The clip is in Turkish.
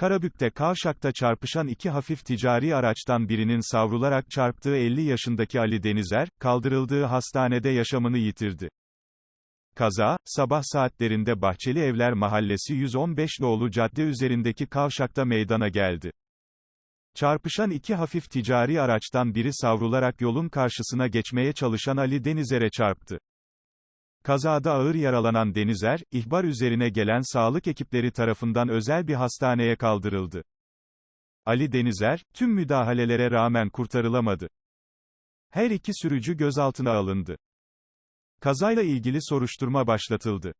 Karabük'te kavşakta çarpışan iki hafif ticari araçtan birinin savrularak çarptığı 50 yaşındaki Ali Denizer, kaldırıldığı hastanede yaşamını yitirdi. Kaza, sabah saatlerinde Bahçeli Evler Mahallesi 115 nolu cadde üzerindeki kavşakta meydana geldi. Çarpışan iki hafif ticari araçtan biri savrularak yolun karşısına geçmeye çalışan Ali Denizer'e çarptı. Kazada ağır yaralanan Denizer, ihbar üzerine gelen sağlık ekipleri tarafından özel bir hastaneye kaldırıldı. Ali Denizer, tüm müdahalelere rağmen kurtarılamadı. Her iki sürücü gözaltına alındı. Kazayla ilgili soruşturma başlatıldı.